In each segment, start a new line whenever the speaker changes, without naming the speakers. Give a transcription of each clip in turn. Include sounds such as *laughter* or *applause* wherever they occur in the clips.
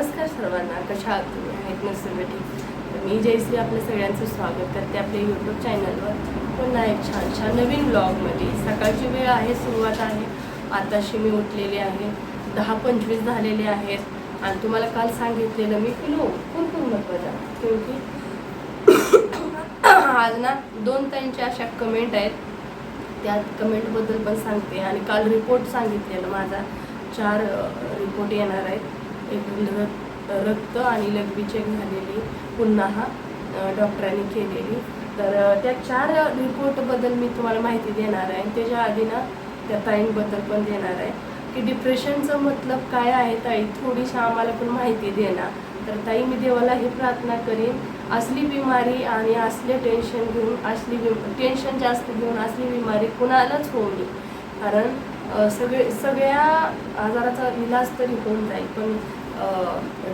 नमस्कार सर्वांना कशा आहात तुम्ही? आहेत नसेल ठीक? तर मी जयश्री आपल्या सगळ्यांचं स्वागत करते आपल्या यूट्यूब चॅनलवर पुन्हा एक छान छान नवीन ब्लॉगमध्ये सकाळची वेळ आहे सुरुवात आहे. आताशी मी उठलेली आहे. दहा पंचवीस झालेले आहेत. आणि तुम्हाला काल सांगितलेलं मी पिलो कोण कोण बघा क्योंकि आज ना दोन ताईंच्या अशा कमेंट आहेत. त्या कमेंटबद्दल पण सांगते. आणि काल रिपोर्ट सांगितलेला माझा. चार रिपोर्ट येणार आहेत. एक रक्त रक्त आणि लघवी चेक झालेली पुन्हा हा डॉक्टरांनी केलेली. तर त्या चार रिपोर्टबद्दल मी तुम्हाला माहिती देणार आहे. आणि त्याच्या आधी ना त्या ताईंबद्दल पण देणार आहे. की डिप्रेशनचं मतलब काय आहे ताई? थोडीशी आम्हाला पण माहिती देणार तर ताई मी देवाला ही प्रार्थना करीन. असली बिमारी आणि असले टेन्शन घेऊन असली टेन्शन जास्त घेऊन असली बिमारी कुणालाच होऊ नये. कारण सगळे सगळ्या आजाराचा इलाज तरी होऊन जाईल. पण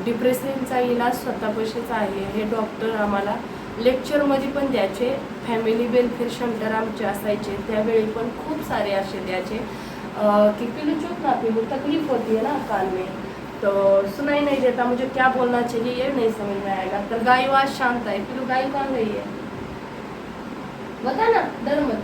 डिप्रेशनचा इलाज स्वतःपाशीच आहे. हे डॉक्टर आम्हाला लेक्चरमध्ये पण द्यायचे. फॅमिली वेलफेअर सेंटर आमचे असायचे. त्यावेळी पण खूप सारे असे द्यायचे. कि पिलू ना पिलू तकलीफ होती है ना कान में तो सुनाई नहीं देता मुझे क्या बोलना चाहिए ये नहीं समझ में आएगा. तर गाय आज शांत आहे. पिलू गाय कहाँ गई है? बता ना डर मत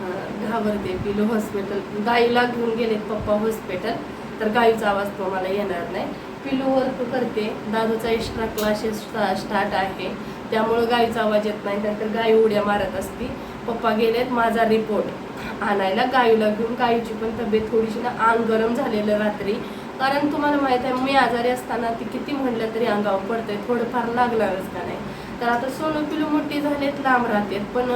हा, घाबरते पिलू हॉस्पिटल गाईला घेऊन गेलेत पप्पा हॉस्पिटल तर गाईचा आवाज तुम्हाला येणार नाही. पिलू वर्क करते. दादूचा एक्स्ट्रा क्लासेस स्टार्ट आहे. त्यामुळं गाईचा आवाज येत नाही. नंतर गायी उड्या मारत असती. पप्पा गेलेत माझा रिपोर्ट आणायला. गाईला घेऊन गाईची पण तब्येत थोडीशी ना आंग गरम झालेलं रात्री. कारण तुम्हाला माहीत आहे मी आजारी असताना ती किती म्हणलं तरी अंगावर पडतंय. थोडंफार लागणारच का नाही? तर आता सोनू पिलू मोठी झालेत लांब राहतेत. पण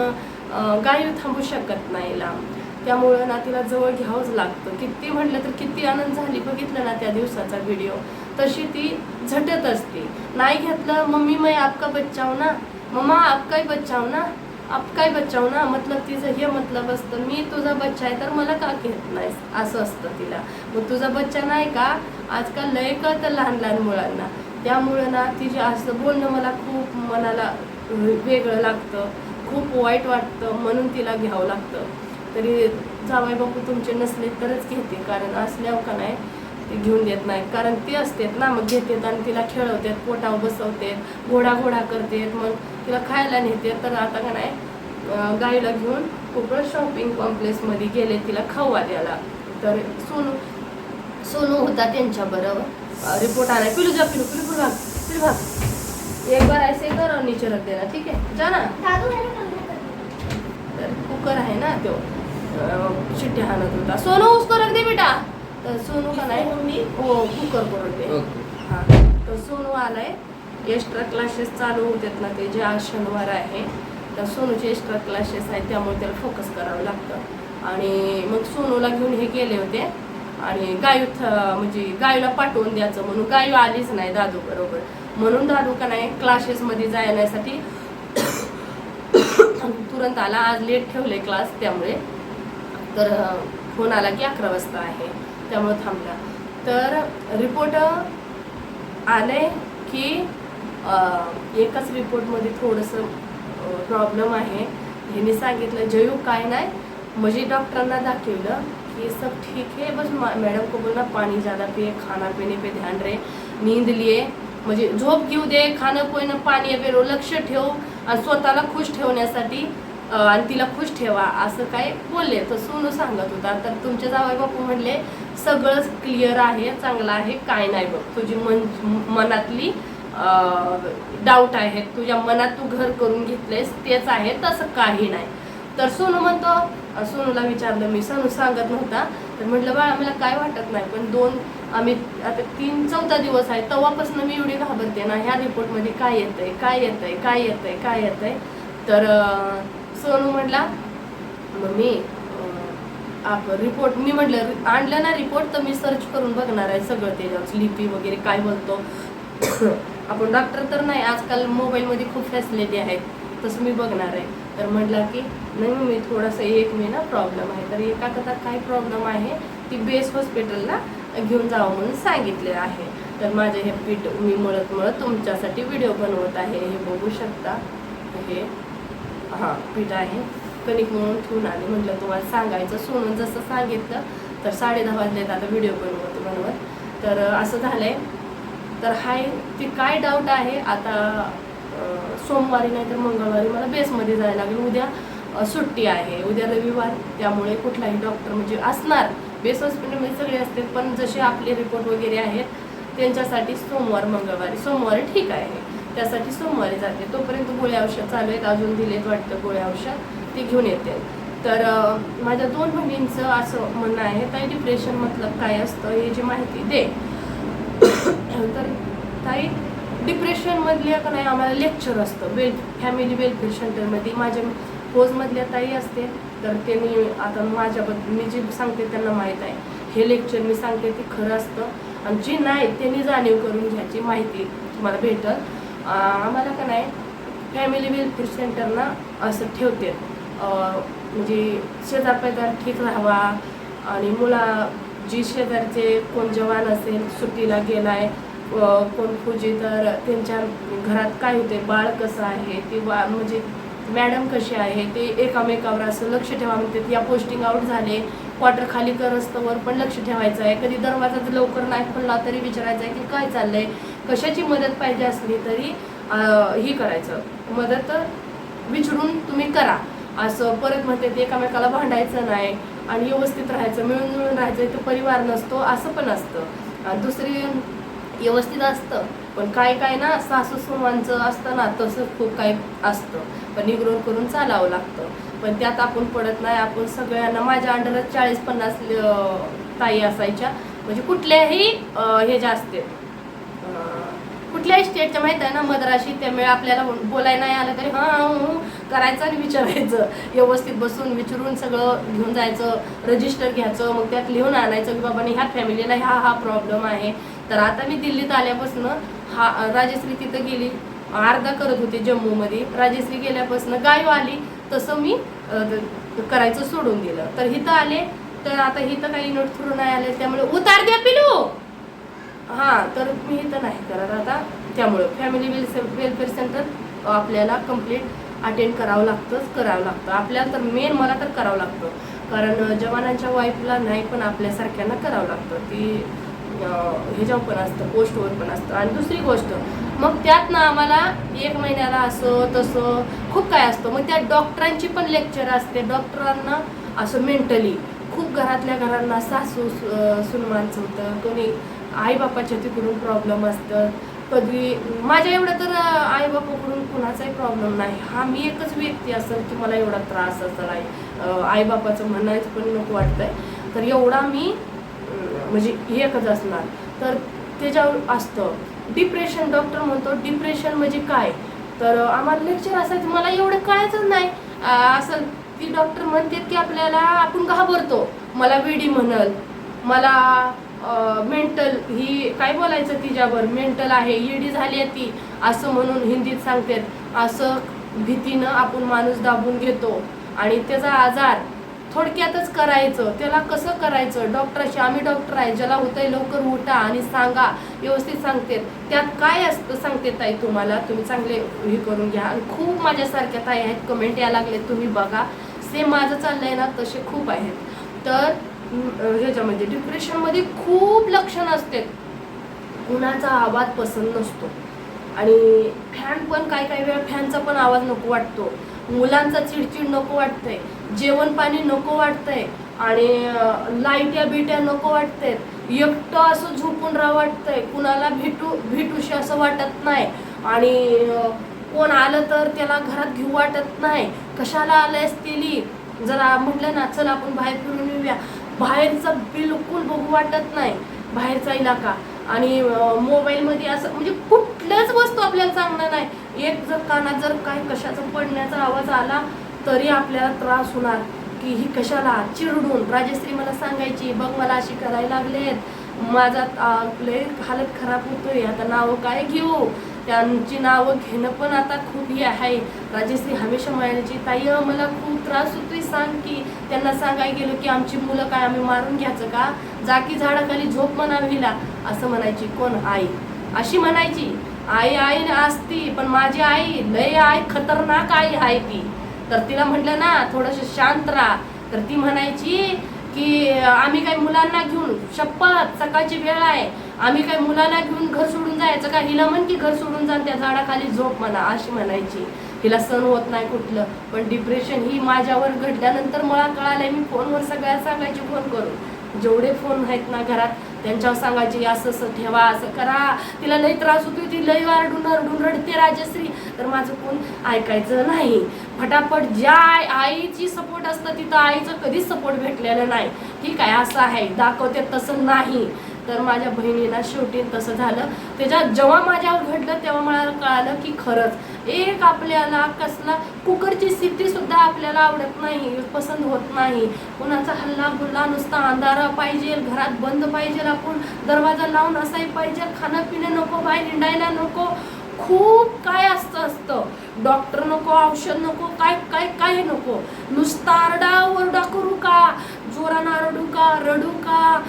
गायी थांबू शकत नाही लांब. त्यामुळं ना तिला जवळ घ्यावंच लागतं. किती म्हटलं तर किती आनंद झाली. बघितलं ना त्या दिवसाचा व्हिडिओ तशी ती झटत असते. नाही घेतलं मम्मी मै आपका बच्चाव ना. मम्मा आपका बच्चाव ना. आपका बच्चाव ना. मतलब तिचं हे मतलब असतं मी तुझा बच्चा आहे तर मला का घेत नाही असं असतं तिला. मग तुझा बच्चा नाही का? आजकाल लय कळतं लहान लहान मुलांना. त्यामुळं ना तिचे असं बोलणं मला खूप मनाला वेगळं लागतं. खूप वाईट वाटतं. म्हणून तिला घ्यावं लागतं. तरी जावाई बापू तुमचे नसले तरच घेते कारण असल्यावर का नाही ते घेऊन देत नाही कारण ते असतात ना मग घेतात आणि तिला खेळवतात पोटावर बसवतात घोडा घोडा करतात मग तिला खायला नेतात. तर आता का नाही गाईला घेऊन खूप शॉपिंग कॉम्प्लेक्समध्ये गेले तिला खाऊ द्यायला. तर सोनू सोनू होता त्यांच्या बरोबर. रिपोर्ट आला. पिलू जा पिलू पिलू भाग पिलू भाग एक बार ऐसे कर और नीचे रख देना ठीक है जा ना. तर कुकर आहे ना तो. शिट्टी हाणत होता. सोनू उसको रख दे बेटा? तर सोनू का नाही हो कुकर करून दे हा. तर सोनू आलाय. एक्स्ट्रा क्लासेस चालू होतात ना ते जे आज शनिवार आहे. तर सोनूचे एक्स्ट्रा क्लासेस आहेत त्यामुळे त्याला फोकस करावं लागतं. आणि मग सोनूला घेऊन हे गेले होते. आणि गायू थ- म्हणजे गायूला पाठवून द्यायचं म्हणून. गायू आलीच नाही दादू बरोबर. म्हणून दादू का नाही क्लासेसमध्ये जाण्यासाठी *coughs* *coughs* तुरंत आला. आज लेट ठेवले क्लास त्यामुळे. तर फोन आला की अकरा वाजता आहे. त्यामुळे थांबला. तर रिपोर्ट आले की एकाच रिपोर्टमध्ये थोडंसं प्रॉब्लेम आहे. ह्यांनी सांगितलं जयू काय नाही. म्हणजे डॉक्टरांना दाखवलं की सब ठीक है बस मा- मैडम को बोलना पानी ज़्यादा पिए खाना पीने पे ध्यान रहे नींद लिए. म्हणजे झोप घेऊ दे खाणं पिणं पाणी पे लक्ष ठेव आणि स्वतःला खुश ठेवण्यासाठी आणि तिला खुश ठेवा असं काय बोलले. तर सोनू सांगत होता. तर तुमचे जावई बापू म्हणले सगळंच क्लिअर आहे चांगलं आहे काय नाही बघ. तुझी मन मनातली डाऊट आहे. तुझ्या मनात तू घर करून घेतलेस तेच आहे तसं काही नाही. तर सोनू म्हणतो सोनूला विचारलं मी सोनू सांगत नव्हता. तर म्हटलं बाळा मला काय वाटत नाही पण दोन आम्ही आता तीन चौदा दिवस आहे. तेव्हापासून मी एवढी घाबरते ना ह्या रिपोर्टमध्ये काय येतंय काय येतंय काय येतंय काय येतंय? तर सोनू म्हटला मम्मी अं, आप रिपोर्ट मी म्हटलं आणलं ना रिपोर्ट तर मी सर्च करून बघणार आहे सगळं त्याच्यावर लिपी वगैरे काय बोलतो. *coughs* आपण डॉक्टर तर नाही आजकाल मोबाईलमध्ये खूप फॅसिलिटी आहेत तसं मी बघणार आहे. तर म्हटला की नाही मी थोडासा एक महिना प्रॉब्लेम आहे. तर एका कथा काय प्रॉब्लेम आहे ती बेस हॉस्पिटलला घेऊन जावं म्हणून सांगितले आहे. तर माझे हे पीठ मी मळत मळत तुमच्यासाठी व्हिडिओ बनवत आहे हे बघू शकता. हे हां. पीठ आहे. कणिक म्हणून ठेवून आले. म्हटलं तुम्हाला सांगायचं. सोनून जसं सांगितलं तर साडे दहा वाजलेत आता व्हिडिओ बनवत बनवत तर असं झालंय. तर हाय ते काय डाऊट आहे? आता सोमवारी नाही तर मंगळवारी मला बेसमध्ये जायला लागेल. उद्या सुट्टी आहे. उद्या रविवार. त्यामुळे कुठलाही डॉक्टर म्हणजे असणार. बेस हॉस्पिटलमध्ये म्हणजे म्हणजे सगळे असते पण जसे आपले रिपोर्ट वगैरे आहेत त्यांच्यासाठी सोमवार मंगळवारी. सोमवारी ठीक आहे. त्यासाठी सोमवारी जाते. तोपर्यंत गोळ्या औषध चालू आहेत. अजून दिलेत वाटतं गोळ्या औषध. ते घेऊन येते. तर माझ्या दोन बहिणींचं असं म्हणणं आहे ताई डिप्रेशन मतलब काय असतं हे जी माहिती दे. तर ताई डिप्रेशनमधल्या का नाही आम्हाला लेक्चर असतं. वेल फॅमिली वेलफेअर सेंटरमध्ये माझ्या पोजमधल्या ताई असते. तर त्यांनी आता माझ्याबद्दल मी जे सांगते त्यांना माहीत आहे. हे लेक्चर मी सांगते ते खरं असतं. आणि जे नाही त्यांनी जाणीव करून घ्यायची माहिती तुम्हाला भेटत आम्हाला का नाही फॅमिली वेलफेअर सेंटरना असं ठेवते. म्हणजे शेजार पैदार ठीक राहावा आणि मुला जी शेजारचे कोण जवान असेल सुट्टीला गेलाय आहे कोण पूजे तर त्यांच्या घरात काय होते बाळ कसं आहे ते बा म्हणजे मॅडम कशी आहे ते एकामेकावर असं लक्ष ठेवा म्हणते या पोस्टिंग आउट झाले क्वार्टर खाली करस्तवर पण लक्ष ठेवायचं आहे. कधी दरवाजा लवकर नाही खुलला तरी विचारायचं आहे की काय चाललंय? कशाची मदत पाहिजे असली तरी ही करायचं. मदत विचारून तुम्ही करा. असं परत म्हणते ते एकामेकाला भांडायचं नाही आणि व्यवस्थित राहायचं मिळून मिळून राहायचं इथं परिवार नसतो असं पण असतं. आणि दुसरी व्यवस्थित असतं पण काय काय ना सासू सुमांचं असतं ना तसं खूप काही असतं. पण निग्रोन करून चालावं लागतं. पण त्यात आपण पडत नाही आपण सगळ्यांना माझ्या अंडरच चाळीस पन्नास ताई असायच्या. म्हणजे कुठल्याही हे ज्या असते कुठल्याही स्टेटच्या माहीत आहे ना? मद्राशी त्यामुळे आपल्याला बोलायला नाही आलं तरी हां करायचं आणि विचारायचं. व्यवस्थित बसून विचारून सगळं घेऊन जायचं रजिस्टर घ्यायचं मग त्यात लिहून आणायचं की बाबाने ह्या फॅमिलीला हा हा प्रॉब्लेम आहे. तर आता मी दिल्लीत आल्यापासून हा राजश्री तिथं गेली अर्धा करत होते जम्मूमध्ये. राजश्री गेल्यापासून गायव आली तसं मी करायचं सोडून दिलं. तर इथं आले तर आता इथं काही नोट थ्रू नाही आले त्यामुळे उतार द्या पिलू हां तर मी तर नाही करत आता. त्यामुळं फॅमिली वेल वेलफेअर सेंटर आपल्याला कंप्लीट अटेंड करावं लागतंच करावं लागतं. आपल्याला तर मेन मला तर करावं लागतं. कारण जवानांच्या वाईफला नाही पण आपल्यासारख्यांना करावं लागतं. ती ह्याच्यावर पण असतं पोस्टवर पण असतं. आणि दुसरी गोष्ट मग त्यात ना आम्हाला एक महिन्याला असं तसं खूप काय असतं. मग त्या डॉक्टरांची पण लेक्चर असते. डॉक्टरांना असं मेंटली खूप घरातल्या घरांना सासू सुनमानचं होतं. कोणी आईबापाच्या तिकडून प्रॉब्लेम असतं. कधी माझ्या एवढं तर आईबापाकडून कुणाचाही प्रॉब्लेम नाही. हा मी एकच व्यक्ती असेल की मला एवढा त्रास असेल आई आईबापाचं म्हणायचं पण नको वाटतंय. तर एवढा मी म्हणजे एकच असणार. तर त्याच्यावर असतं. डिप्रेशन डॉक्टर म्हणतो डिप्रेशन म्हणजे काय? तर आम्हाला लेक्चर असायचं मला एवढं कळायचंच नाही. असं ती डॉक्टर म्हणते की आपल्याला आपण घाबरतो. मला वेडी म्हणल. मला मेंटल ही काय बोलायचं तिच्यावर? मेंटल आहे ईडी झाली आहे ती. असं म्हणून हिंदीत सांगतात असं भीतीनं आपण माणूस दाबून घेतो. आणि त्याचा आजार थोडक्यातच करायचं. त्याला कसं करायचं? डॉक्टरशी आम्ही डॉक्टर आहे ज्याला होतंय लवकर उठा आणि सांगा. व्यवस्थित सांगते. त्यात काय असतं सांगते ताई तुम्हाला? तुम्ही चांगले हे करून घ्या. आणि खूप माझ्यासारख्या ताई आहेत. कमेंट यायला लागले तुम्ही बघा. सेम माझं चाललंय ना तसे खूप आहेत. तर ह्याच्यामध्ये डिप्रेशनमध्ये खूप लक्षण असते. कुणाचा आवाज पसंत नसतो. आणि फॅन पण काही काही वेळा फॅनचा पण आवाज नको वाटतो. मुलांचा चिडचिड नको वाटतंय. जेवण पाणी नको वाटतंय. आणि लाईट्या बिट्या नको वाटतंय एकटं असं झोपून राहा वाटतंय. कुणाला भेटू भेटूशी असं वाटत नाही. आणि कोण आलं तर त्याला घरात घेऊ वाटत नाही. कशाला आलं तेली? जरा म्हटलं ना चल आपण बाहेर फिरून येऊया. बाहेरचं बिलकुल बघू वाटत नाही बाहेरचा इलाका. आणि मोबाईलमध्ये असं म्हणजे कुठल्याच वस्तू आपल्याला चांगलं नाही. एक जर कानात जर काय कशाचा पडण्याचा आवाज आला तरी आपल्याला त्रास होणार की ही कशाला चिरडून. राजश्री मला सांगायची बघ मला अशी करायला लागलेत. माझा लय हालत खराब होतोय. आता नावं काय घेऊ? त्यांची नावं घेणं पण आता खूप हे आहे. राजश्री हमेशा म्हणायची ताई मला खूप त्रास होतोय सांग की त्यांना सांगायला गेलो की आमची मुलं काय आम्ही मारून घ्यायचं का? जाकी झाडाखाली झोप म्हणाविला असं म्हणायची कोण आई? अशी म्हणायची आई आई असती पण माझी आई लय आई खतरनाक आई आहे ती. तर तिला म्हटलं ना थोडंसं शांत राहा. तर ती म्हणायची की आम्ही काही मुलांना घेऊन शपथ सकाळची वेळ आहे. आम्ही काही मुलांना घेऊन घर सोडून जायचं का? हिला म्हण की घर सोडून जा त्या झाडाखाली झोप म्हणा अशी म्हणायची. हिला सण होत नाही कुठलं. पण डिप्रेशन ही माझ्यावर घडल्यानंतर मला कळालंय मी फोनवर सगळ्या सांगायची फोन करून. जेवढे फोन आहेत ना घरात त्यांच्यावर सांगायचे असं असं ठेवा असं करा. तिला लई त्रास होतो ती लई आरडून आरडून रडते राजश्री. तर माझं कोण ऐकायचं नाही. फटाफट ज्या आई- आईची सपोर्ट असतं तिथं आईचं कधीच सपोर्ट भेटलेलं नाही. ठीक आहे असं आहे दाखवते तसं नाही. तर माझ्या बहिणीला शेवटी तसं झालं. त्याच्यात जेव्हा माझ्यावर घडलं तेव्हा मला कळालं की खरंच एक आपल्याला कसला कुकरची स्थिती सुद्धा आपल्याला आवडत नाही पसंत होत नाही. कुणाचा हल्ला गुल्ला नुसता अंधारा पाहिजे घरात बंद पाहिजे आपण दरवाजा लावून असाही पाहिजे खाणं पिणं नको बाहेर हिंडायला नको. खूप काय असतं असतं. डॉक्टर नको औषध नको काय काय काय नको. नुसता आरडा ओरडा करू का? जोरानं आरडू का? रडू का?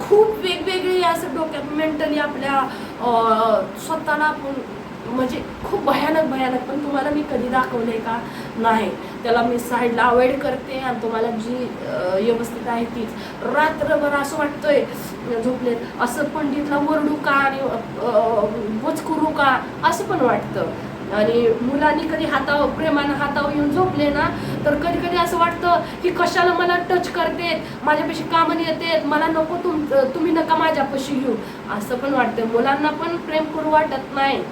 खूप वेगवेगळी असं डोक्यात मेंटली आपल्या स्वतःला आपण म्हणजे खूप भयानक भयानक. पण तुम्हाला मी कधी दाखवले का? नाही. त्याला मी साईडला अवॉइड करते आणि तुम्हाला जी व्यवस्थित आहे तीच. रात्रभर असं वाटतंय झोपलेत. असं पंडितला वरडू का आणि बोच करू का? असं पण वाटतं. आणि मुलांनी कधी हातावर प्रेमानं हातावर येऊन झोपले ना तर कधी कधी असं वाटतं की कशाला मला टच करते माझ्यापाशी कामं येते मला नको तुम तुम्ही नका माझ्यापाशी घेऊ. असं पण वाटतं. मुलांना पण प्रेम करू वाटत नाही.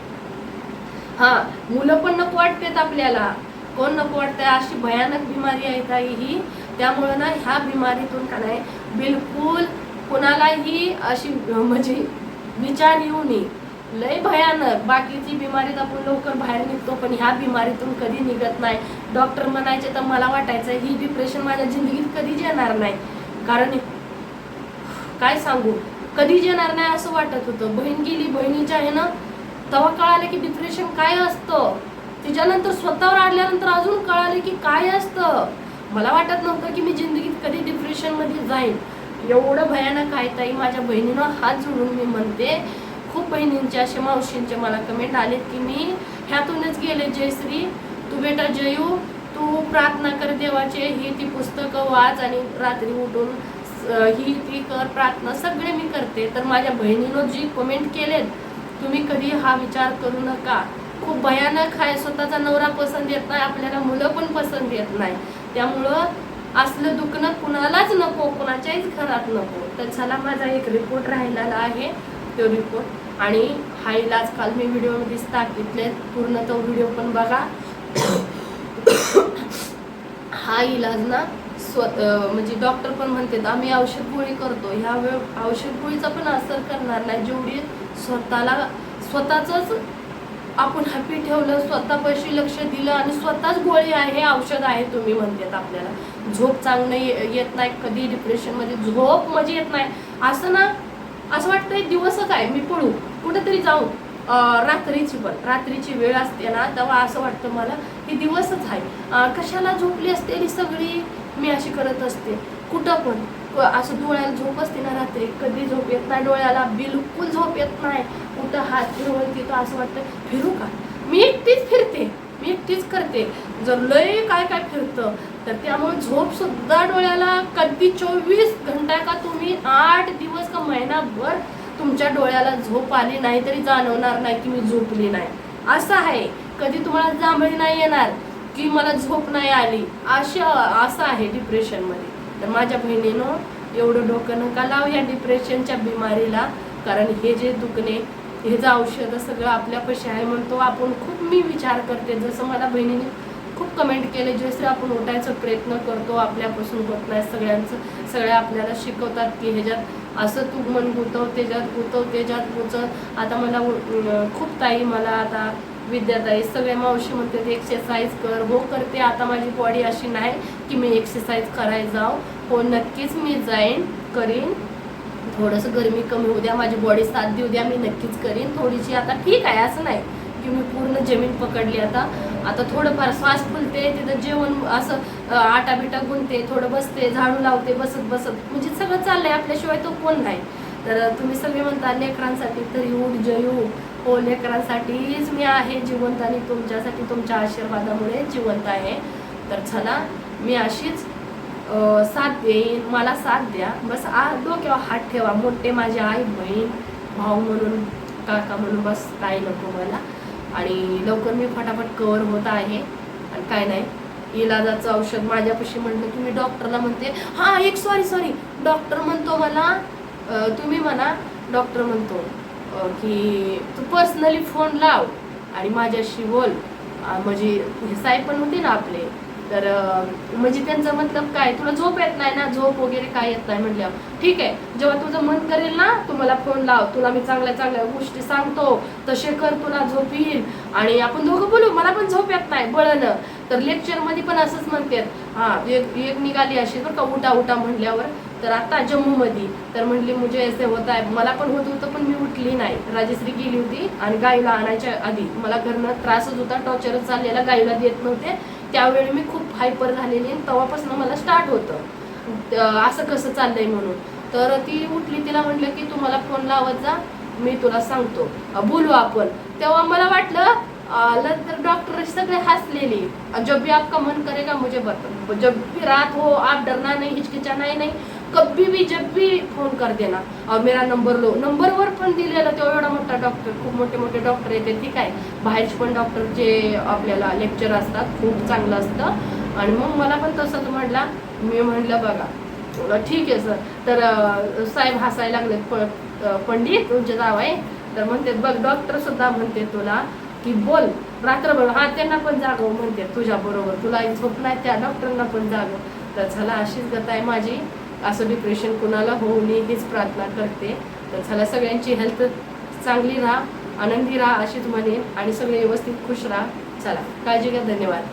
हा मुलं पण नको वाटतेत आपल्याला. कोण नको वाटतंय? अशी भयानक बिमारी आहे ताई ही. त्यामुळं ना ह्या बिमारीतून का नाही बिलकुल कुणालाही अशी म्हणजे विचार येऊ नये. लय भयानक. बाकीची बिमारीत आपण लवकर बाहेर निघतो पण ह्या बिमारीतून कधी निघत नाही. डॉक्टर म्हणायचे तर मला वाटायचं ही डिप्रेशन माझ्या जिंदगीत कधीच येणार नाही. कारण काय सांगू? कधीच येणार नाही असं वाटत होतं. बहीण गेली बहिणीच्या आहे ना तेव्हा कळालं की डिप्रेशन काय असतं? तिच्यानंतर स्वतःवर आडल्यानंतर अजून कळालं की काय असतं? मला वाटत नव्हतं की मी जिंदगीत कधी डिप्रेशनमध्ये जाईन. एवढं भयानक आहे ताई माझ्या बहिणीनं हात जोडून मी म्हणते खूप बहिणींचे असे मावशींचे मला कमेंट आलेत की मी ह्यातूनच गेले जयश्री तू बेटा जयू तू प्रार्थना कर देवाचे ही ती पुस्तकं वाच आणि रात्री उठून ही ती कर प्रार्थना. सगळे मी करते. तर माझ्या बहिणीनं जी कमेंट केलेत तुम्ही कधी हा विचार करू नका. खूप भयानक आहे. स्वतःचा नवरा पसंत येत नाही आपल्याला मुलं पण पसंत येत नाही. त्यामुळं असलं दुखणं कुणालाच नको कुणाच्याच घरात नको. तर चला माझा एक रिपोर्ट राहिलेला आहे. तो रिपोर्ट आणि हा इलाज काल मी व्हिडिओमध्ये इथले पूर्ण तो व्हिडिओ पण बघा. हा इलाज ना स्व म्हणजे डॉक्टर पण म्हणतात आम्ही औषध गोळी करतो. ह्या वेळ औषध गोळीचा पण असर करणार नाही. जेवढी स्वतःला स्वतःच आपण हॅपी ठेवलं स्वतःपाशी लक्ष दिलं आणि स्वतःच गोळी आहे हे औषध आहे तुम्ही म्हणतात आपल्याला. झोप चांगलं ये- येत नाही कधी डिप्रेशनमध्ये झोप म्हणजे येत नाही. असं ना असं वाटतंय दिवसच आहे मी पळू कुठेतरी जाऊ. रात्रीची पण. रात्रीची वेळ असते ना तेव्हा असं वाटतं मला की दिवसच आहे. कशाला झोपली असते ही सगळी? मी अशी करत असते. कुठं पण. असं डोळ्याला झोप असते ना रात्री. कधी झोप येत नाही डोळ्याला. बिलकुल झोप येत नाही. कुठं हात फिरवते तो असं वाटतं फिरू का? मी एकटीच फिरते. मी एकटीच करते. जर लय काय काय फिरतं तर त्यामुळे झोप सुद्धा डोळ्याला कधी चोवीस घंटा का तुम्ही आठ दिवस महिनाभर तुमच्या डोळ्याला झोप आली नाही तरी जाणवणार नाही की मी झोपली नाही. असं आहे. कधी तुम्हाला जांभळी नाही येणार की मला झोप नाही आली. अशा असं आहे डिप्रेशनमध्ये. तर माझ्या बहिणीनं एवढं डोकं नका लावू या डिप्रेशनच्या बिमारीला. कारण हे जे दुखणे हे जे औषधं सगळं आपल्यापाशी आहे म्हणतो आपण खूप मी विचार करते. जसं मला बहिणीने खूप कमेंट केले जसं आपण उठायचा प्रयत्न करतो आपल्यापासून होत नाही सगळ्यांचं. सगळ्या आपल्याला शिकवतात की ह्याच्यात असं तू मन गुतव त्याच्यात गुतव त्याच्यात गुचव आता मला खूप ताई मला आता विद्याताई सगळे मावशी म्हणते एक्सरसाइज कर. हो करते. आता माझी बॉडी अशी नाही की मी एक्सरसाइज करायला जाऊ. हो नक्कीच मी जाईन करीन. थोडंसं गरमी कमी होऊ द्या. माझी बॉडी साथ देऊ द्या. मी नक्कीच करीन. थोडीशी आता ठीक आहे असं नाही. की मी पूर्ण जमीन पकडली आता. आता थोडंफार श्वास फुलते तिथं जेवण असं आटा बिटा गुंते थोडं बसते झाडू लावते बसत बसत. म्हणजे सगळं चाललंय आपल्याशिवाय तो कोण नाही. तर तुम्ही सगळे म्हणता लेकरांसाठी तरी उठ जयू. हो लेकरांसाठीच मी आहे जिवंत आणि तुमच्यासाठी तुमच्या आशीर्वादामुळे जिवंत आहे. तर चला मी अशीच साथ देईन. मला साथ द्या. बस आ डोक्यावर हात ठेवा. मोठे माझे आई बहीण भाऊ म्हणून काका म्हणून बस काय नको मला. आणि लवकर मी फटाफट कवर होत आहे. आणि काय नाही इलाजाचं औषध माझ्यापाशी म्हणलं की मी डॉक्टरला म्हणते हां एक सॉरी सॉरी डॉक्टर म्हणतो मला तुम्ही म्हणा डॉक्टर म्हणतो की तू पर्सनली फोन लाव आणि माझ्याशी बोल. म्हणजे हे साहेब पण होते ना आपले तर म्हणजे त्यांचं मतलब काय? तुला झोप येत नाही ना? झोप वगैरे काय येत नाही म्हटल्यावर ठीक आहे. जेव्हा तुझं मन करेल ना तू मला फोन लाव. तुला मी चांगल्या चांगल्या गोष्टी सांगतो. तसे कर तुला झोप येईल. आणि आपण दोघं बोलू मला पण झोप येत नाही बळन. तर लेक्चरमध्ये पण असंच म्हणतात हा एक एक निघाली अशी बरं का उठा उठा म्हणल्यावर. तर आता जम्मू मध्ये तर म्हणली मुझे ऐसे होत आहे मला पण होत होतं पण मी उठली नाही. राजश्री गेली होती आणि गाईला आणायच्या आधी. मला घरनं त्रासच होता टॉर्चरच चाललेला गाईला देत नव्हते. त्यावेळी मी खूप हायपर झालेली आणि तेव्हापासून मला स्टार्ट होतं. असं कसं चाललंय म्हणून. तर ती उठली तिला म्हटलं की तू मला फोन लावत जा मी तुला सांगतो. बोलू आपण. तेव्हा मला वाटलं अं, नंतर डॉक्टर सगळे हसलेली. जब भी आपका मन करेगा मुझे बता जब भी रात हो आप डरना नहीं हिचकिचाना ही नहीं. कभी भी जब भी फोन कर देना। और मेरा नंबर लो. नंबरवर पण दिलेला तो एवढा मोठा डॉक्टर खूप मोठे मोठे डॉक्टर येते ठीक आहे? बाहेरचे पण डॉक्टर जे आपल्याला लेक्चर असतात खूप चांगलं असतं. आणि मग मला पण तसंच म्हटला मी म्हणलं बघा ठीक आहे सर तर साहेब हसायला लागले प- पंडित तुमचे जाव आहे. तर म्हणते बघ डॉक्टर सुद्धा म्हणते तुला की बोल रात्रभर हा त्यांना पण जागव म्हणते तुझ्या बरोबर तुला झोप नाही त्या डॉक्टरांना पण जागव. तर झाला अशीच गत आहे माझी. असं डिप्रेशन कुणाला होऊ नये हीच प्रार्थना करते. तर झाला सगळ्यांची हेल्थ चांगली राहा आनंदी राहा अशीच म्हणेन आणि सगळे व्यवस्थित खुश राहा. चला काळजी घ्या धन्यवाद.